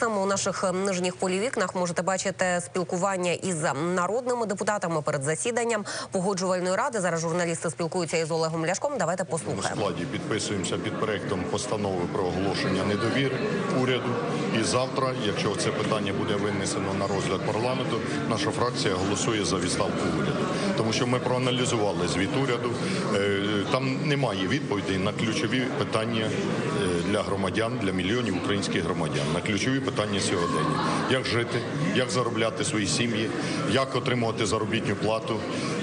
Саме у наших е, нижніх полівікнах можете бачити спілкування із народними депутатами перед засіданням погоджувальної ради. Зараз журналісти спілкуються із Олегом Ляшком. Давайте У послухаємо. складі підписуємося під проектом постанови про оголошення недовіри уряду. І завтра, якщо це питання буде винесено на розгляд парламенту, наша фракція голосує за відставку уряду, тому що ми проаналізували звіт уряду. Е, Там немає відповідей на ключові питання е, для громадян, для мільйонів українських громадян, на ключові питання сьогодення: як жити, як заробляти свої сім'ї, як отримувати заробітну плату,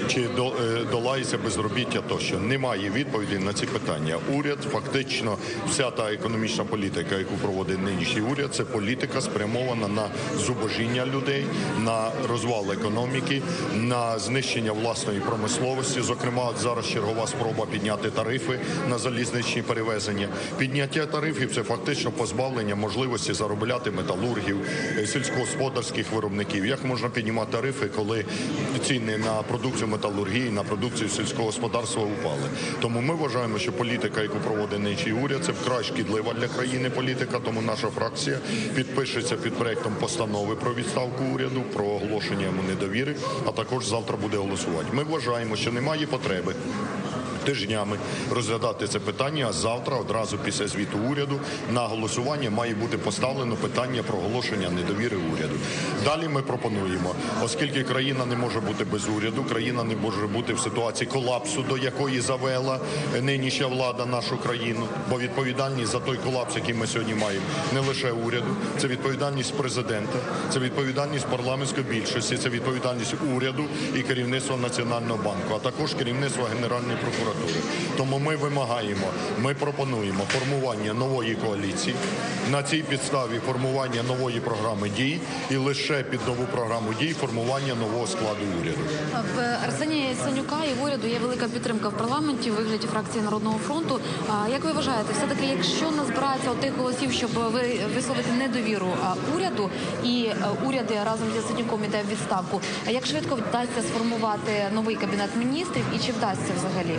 чи е, долається безробіття тощо. Немає відповідей на ці питання. Уряд фактично вся та економічна політика, яку проводить нинішній уряд, це політика спрямована на зубожіння людей, на розвал економіки, на знищення власної промисловості. Зокрема, зараз чергова спроба підняти тарифи на залізничні перевезення. Підняття тарифів це фактично позбавлення можливості заробляти металургів, е, сільськогосподарських виробників. Як можна піднімати тарифи, коли ціни на продукцію металургії, на продукцію сільського господарства упали? Тому ми вважаємо, що політика, яку проводить нинішній уряд, це вкрай шкідлива для країни політика. Тому наша фракція підпишеться під проектом постанови про відставку уряду, про оголошення йому недовіри. А також завтра буде голосувати. Ми вважаємо, що немає потреби тижнями розглядати це питання. Завтра, одразу після звіту уряду, на голосування має бути поставлено питання про оголошення недовіри уряду. Далі ми пропонуємо, оскільки країна не може бути без уряду, країна не може бути в ситуації колапсу, до якої завела нинішня влада нашу країну. Бо відповідальність за той колапс, який ми сьогодні маємо, не лише уряду, це відповідальність президента, це відповідальність парламентської більшості, це відповідальність уряду і керівництва національного банку, а також керівництва генеральної прокуратури. Тому ми вимагаємо, ми пропонуємо формування нової коаліції на цій підставі формування нової програми дій і лише під нову програму дій формування нового складу уряду. В Арсенія Яценюка і в уряду є велика підтримка в парламенті у вигляді фракції Народного фронту. Як ви вважаєте, все таки, якщо назбирається отих голосів, щоб ви висловити недовіру уряду, і е, уряд разом з Яценюком іде в відставку, як швидко вдасться сформувати новий кабінет міністрів і чи вдасться взагалі?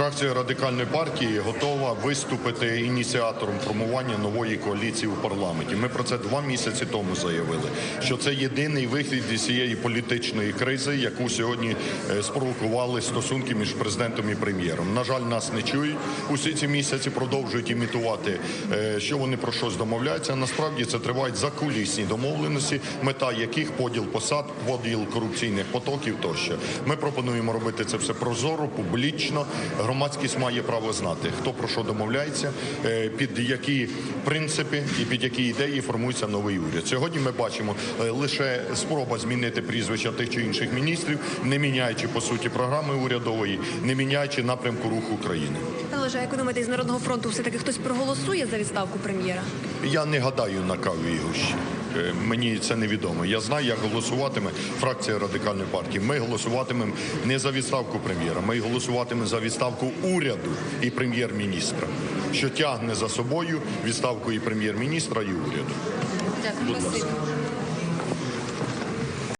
Фракція радикальної партії готова виступити ініціатором формування нової коаліції у парламенті. Ми про це два місяці тому заявили. Що це єдиний вихід із цієї політичної кризи, яку сьогодні е, спровокували стосунки між президентом і прем'єром. На жаль, нас не чують. Усі ці місяці продовжують імітувати, е, що вони про щось домовляються. Насправді це тривають закулісні домовленості, мета яких поділ посад, поділ корупційних потоків тощо. Ми пропонуємо робити це все прозоро, публічно. Громадськість має право знати, хто про що домовляється, е, під які принципи і під які ідеї формується новий уряд. Сьогодні ми бачимо е, лише спроба змінити прізвища тих чи інших міністрів, не міняючи по суті програми урядової, не міняючи напрямку руху країни. Але ж як ви думаєте, із народного фронту все таки хтось проголосує за відставку прем'єра? Я не гадаю на каві гущі. Е, Мені це невідомо. Я знаю, як голосуватиме фракція радикальної партії. Ми голосуватимемо не за відставку прем'єра, ми голосуватимемо за відставку уряду і прем'єр-міністра, що тягне за собою відставку і прем'єр-міністра, і уряду. Дякую.